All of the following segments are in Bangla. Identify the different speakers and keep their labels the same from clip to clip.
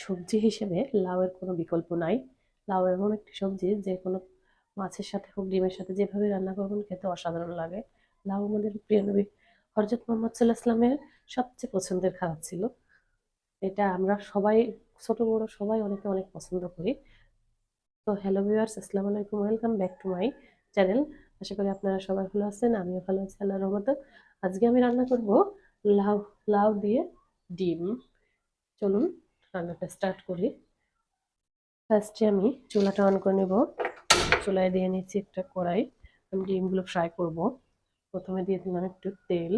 Speaker 1: সবজি হিসেবে লাউয়ের কোনো বিকল্প নাই। লাউ এমন একটি সবজি যে কোনো মাছের সাথে হোক, ডিমের সাথে যেভাবে রান্না করবেন খেতে অসাধারণ লাগে। লাউ আমাদের প্রিয় নবী হরজত মোহাম্মদ সাল্লাহ সবচেয়ে পছন্দের খাবার ছিল। এটা আমরা সবাই, ছোট, বড় সবাই অনেকে অনেক পছন্দ করি। তো হ্যালো ভিউয়ার্স, আসসালামু আলাইকুম, welcome back to my channel. আশা করি আপনারা সবাই ভালো আছেন, আমিও ভালো আছি আল্লাহ রহমতে। আজকে আমি রান্না করব লাউ লাউ দিয়ে ডিম। চলুন। রান্নাটা স্টার্ট করি। ফার্স্টে আমি চুলাটা অন করে নেব। চুলায় দিয়ে নিচ্ছি একটা কড়াই। আমি ডিমগুলো ফ্রাই করব। প্রথমে দিয়ে দিলাম একটু তেল।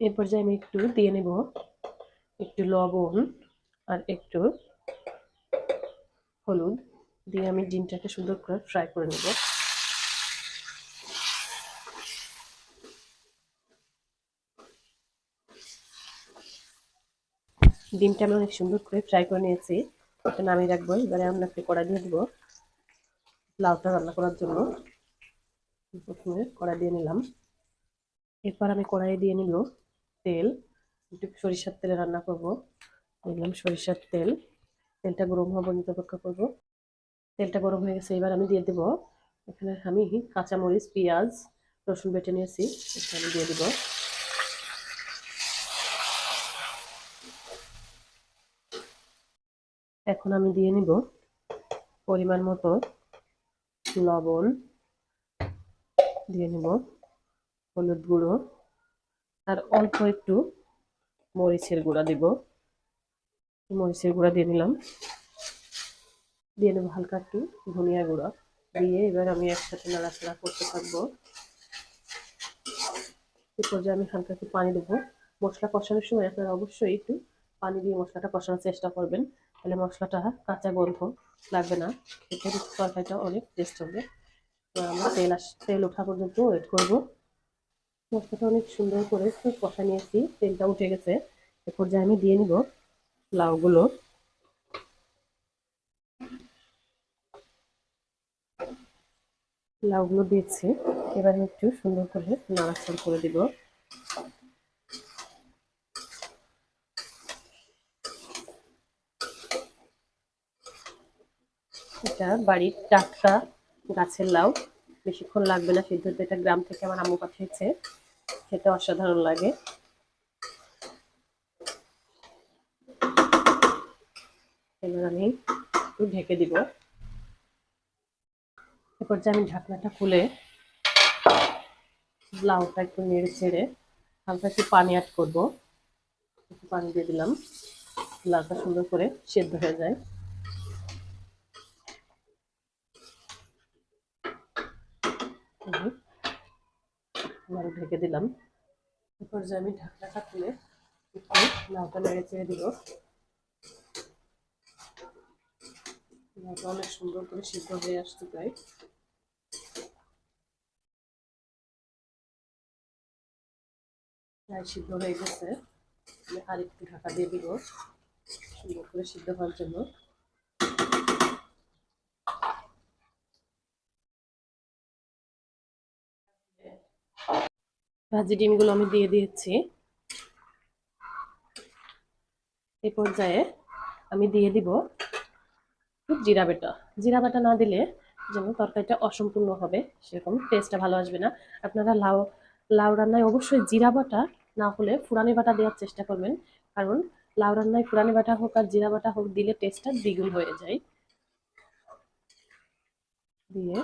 Speaker 1: এর পর্যায়ে আমি একটু দিয়ে নেব একটু লবণ আর একটু হলুদ। দিয়ে আমি ডিমটাকে সুন্দর করে ফ্রাই করে নেব। ডিমটা আমি অনেক সুন্দর করে ফ্রাই করে নিয়েছি। ওটা নামিয়ে রাখব, এবারে আমরা একটা কড়াই দিয়ে দেবো। লাউটা রান্না করার জন্য প্রথমে কড়াই দিয়ে নিলাম। এরপর আমি কড়াইয়ে দিয়ে নিল তেল। একটু সরিষার তেলে রান্না করব। দিলাম সরিষার তেল। তেলটা গরম হওয়া পর্যন্ত অপেক্ষা করব। তেলটা গরম হয়ে গেছে, এবার আমি দিয়ে দেব। এখানে আমি কাঁচামরিচ, পেঁয়াজ, রসুন বেটে নিয়েছি। এটা আমি দিয়ে দেবো। এখন আমি দিয়ে নিব পরিমাণ মতো লবণ। দিয়ে নিব হলুদ গুঁড়ো আর অল্প একটু মরিচের গুঁড়া দিব। মরিচের গুঁড়া দিয়ে নিলাম। দিয়ে নেব হালকা একটু ধনিয়া গুঁড়া। দিয়ে এবার আমি একসাথে নাড়াচাড়া করতে থাকব। এ পর্যায়ে আমি হালকা একটু পানি দেবো। মশলা কষানোর সময় আপনারা অবশ্যই একটু পানি দিয়ে মশলাটা কষানোর চেষ্টা করবেন। তাহলে মশলাটা কাঁচা গন্ধ লাগবে না। খেতে তরকারিটা অনেক টেস্ট হবে। আমরা তেল আস, তেল ওঠা পর্যন্ত ওয়েট করব। মশলাটা অনেক সুন্দর করে কষা নিয়েছি, তেলটা উঠে গেছে। এ পর্যায়ে আমি দিয়ে নিব লাউগুলো। লাউগুলো দিয়েছি। এবার একটু সুন্দর করে নাড়াচাড়া করে দিব। এটা বাড়ির টাটকা গাছের লাউ। বেশিক্ষণ লাগবে না, সিদ্ধ এটা গ্রাম থেকে আমার আম্মু পাঠিয়েছে। খেতে অসাধারণ লাগে। এবার আমি একটু ঢেকে দিব। এরপর যে আমি ঢাকনাটা খুলে লাউটা একটু নেড়ে ছেড়ে হালকা একটু পানি অ্যাড করব। একটু পানি দিয়ে দিলাম। লাউটা সুন্দর করে সেদ্ধ হয়ে যায়। ঢেকে দিলাম। এরপর যে আমি ঢাকনাটা খুলে একটু লাউটা নেড়ে চেড়ে দিব। লাউটা অনেক সুন্দর করে সিদ্ধ হয়ে আসতে প্রায়। প্রায় সিদ্ধ হয়ে গেছে। আর একটু ঢাকা দিয়ে দিব। সুন্দর করে সিদ্ধ হওয়ার জন্য। ভাজি ডিমগুলো আমি দিয়ে দিয়েছি। এই পর্যায়ে আমি দিয়ে দিব জিরা বেটা। জিরা বাটা না দিলে যেন তরকারিটা অসম্পূর্ণ হবে, সেরকম টেস্টটা ভালো আসবে না। আপনারা লাউ লাউ রান্নায় অবশ্যই জিরা বাটা না হলে ফুরানি বাটা দেওয়ার চেষ্টা করবেন। কারণ লাউ রান্নায় ফুরানি বাটা হোক আর জিরা বাটা হোক দিলে টেস্টটা দ্বিগুণ হয়ে যায়। দিয়ে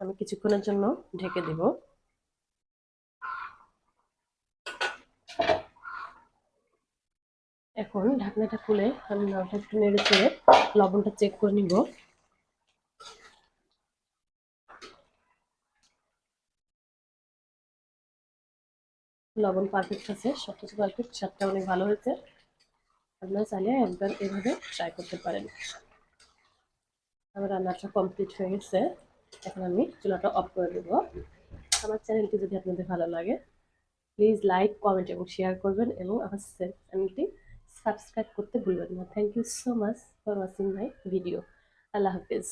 Speaker 1: আমি কিছুক্ষণের জন্য ঢেকে দেবো। এখন ঢাকনাটা খুলে আমি নামটা একটু নেড়ে চেড়ে লবণটা চেক করে নিব। লবণ পারফেক্ট আছে সব কিছু পারফেক্ট স্বাদটা অনেক ভালো হয়েছে। আপনারা চাইলে একবার এভাবে ট্রাই করতে পারেন। আমার রান্নাটা কমপ্লিট হয়ে গেছে। এখন আমি চুলাটা অফ করে দেবো। আমার চ্যানেলটি যদি আপনাদের ভালো লাগে প্লিজ লাইক কমেন্ট এবং শেয়ার করবেন এবং আমার চ্যানেলটি সাবস্ক্রাইব করতে ভুলবেন না। Thank you so much for watching my video Allah Hafiz.